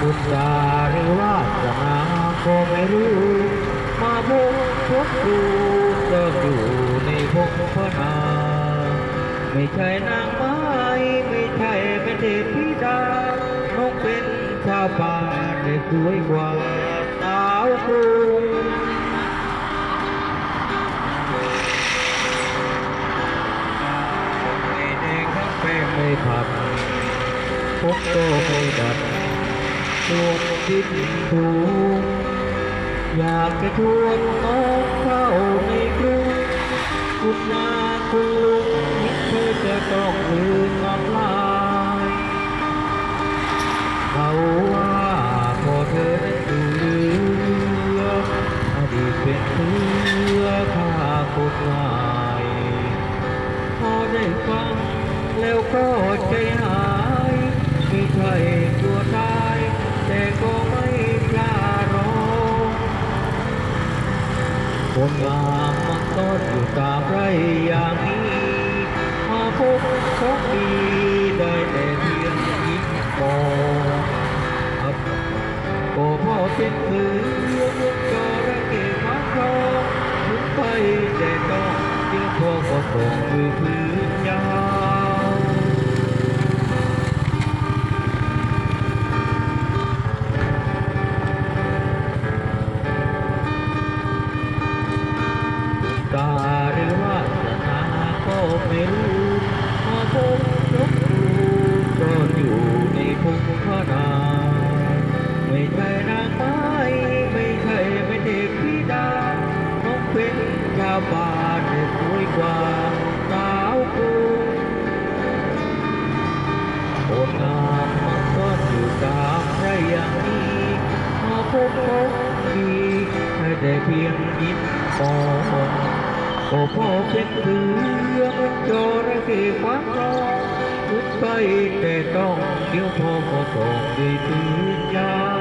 บุญญาหรือว่าสนาก็ไม่รู้ มาพบพบดูเดินอยู่ในพงพนาไม่ใช่นางไม้ไม่ใช่เป็นเทพธิดานกเป็นชาวป่าได้สวยกว่าสาวกรุงไม่แดงทั้งแป้งไม่ผัดพบโตไม่ดัด ตัวดินถูกอยากจะชวนน้องเข้าในกรุงคุณนาคุณลุงเธอจะต้องลืมน้ำลายเขาว่าพอเธอนั้ดูเหลืออดีตเป็นเพื่อข้าคนงายพอได้ฟังแล้วก็ใจหายไม่ใช่ตัวตา ก็ไม่กล้ารอคนงามมันต้อนอยู่ตามไรอย่างนี้มาพบของดีได้แต่เพียงยิ้มมองครับก็พอเป็นเพื่อนจระเข้มาครองถึงไปแต่ต้องเดี๋ยวพอก็ส่งมือพื้นยา ก็ไม่รู้มาพบยกดูก็อยู่ในพงพนาไม่ใช่นางไม้ไม่ใช่ไม่เด็กพิดาน้องเป็นชาวบ้านที่สวยกว่าสาวกรุงคนงามมันก็อยู่ตามไรอย่างนี้มาพบพบดีให้ได้เพียงยิ้มมอง โอ้พ่อเป็นเรือจระเข้ฟ้าร้องขึ้นไปแต่ต้องเดี๋ยวพ่อก็ต้องได้ตื่นยา